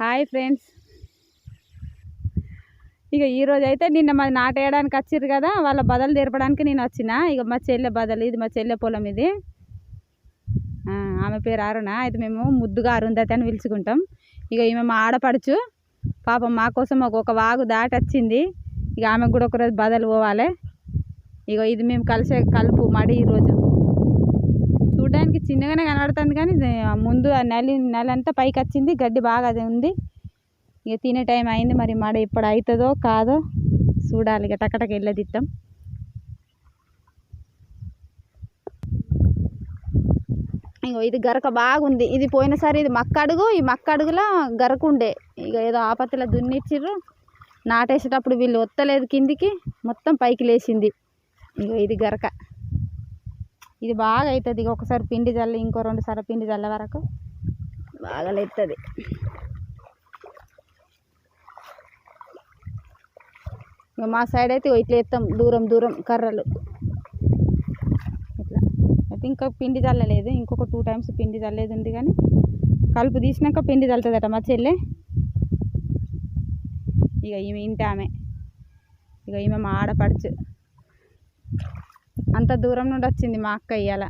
Hi friends. ఇక ఈరోజు అయితే నిన్న మాది నాటేయడానికి వచ్చిర్రు కదా వాళ్ళ బదలు తెరపడానికి నేను వచ్చిన. ఇక మా చెల్లె బదలు ఇది మా చెల్లె పొలం ఇది. ఆమె పేరు అరుణ అయితే మేము ముద్దుగా అరుంధతి అని పిలుచుకుంటాం. ఇక ఈమె మా ఆడపడుచు పాపం మా కోసం ఒక ఒక వాగు దాటి వచ్చింది. ఇక ఆమెకు కూడా ఒకరోజు బదలు పోవాలి. ఇక ఇది మేము కలిసే కలుపు మడి ఈరోజు చూడడానికి చిన్నగానే కనబడుతుంది కానీ ఇది ముందు ఆ నెల నెల అంతా పైకి వచ్చింది గడ్డి బాగా అది ఉంది. ఇక తినే టైం అయింది మరి మడ ఇప్పుడు అవుతుందో కాదో చూడాలి ఇక టకటక వెళ్ళదిద్దాం ఇంకో ఇది గరక బాగుంది. ఇది పోయినసారి ఇది మక్క అడుగు ఈ మక్క అడుగులో గరక ఉండే. ఇక ఏదో ఆపత్తిలో దున్నిచ్చిర్రు. నాటేసేటప్పుడు వీళ్ళు ఒత్తలేదు కిందికి మొత్తం పైకి లేచింది. ఇగో ఇది గరక. ఇది బాగా అవుతుంది ఇక ఒకసారి పిండి చల్లి ఇంకో రెండు సార్లు పిండి చల్ల వరకు బాగా లేస్తుంది ఇక మా సైడ్ అయితే ఇట్లా ఎత్తాం. దూరం దూరం కర్రలు. ఇట్లా. అయితే ఇంకా పిండి చల్లలేదు ఇంకొక టూ టైమ్స్ పిండి చల్లేదు ఉంది కానీ కలుపు తీసినాక పిండి చల్లుతుందట మా చెల్లె. ఇక ఈమె ఇంటి ఆమె. ఇక ఈమె మా ఆడపడుచు అంత దూరం నుండి వచ్చింది మా అక్క ఇవాళ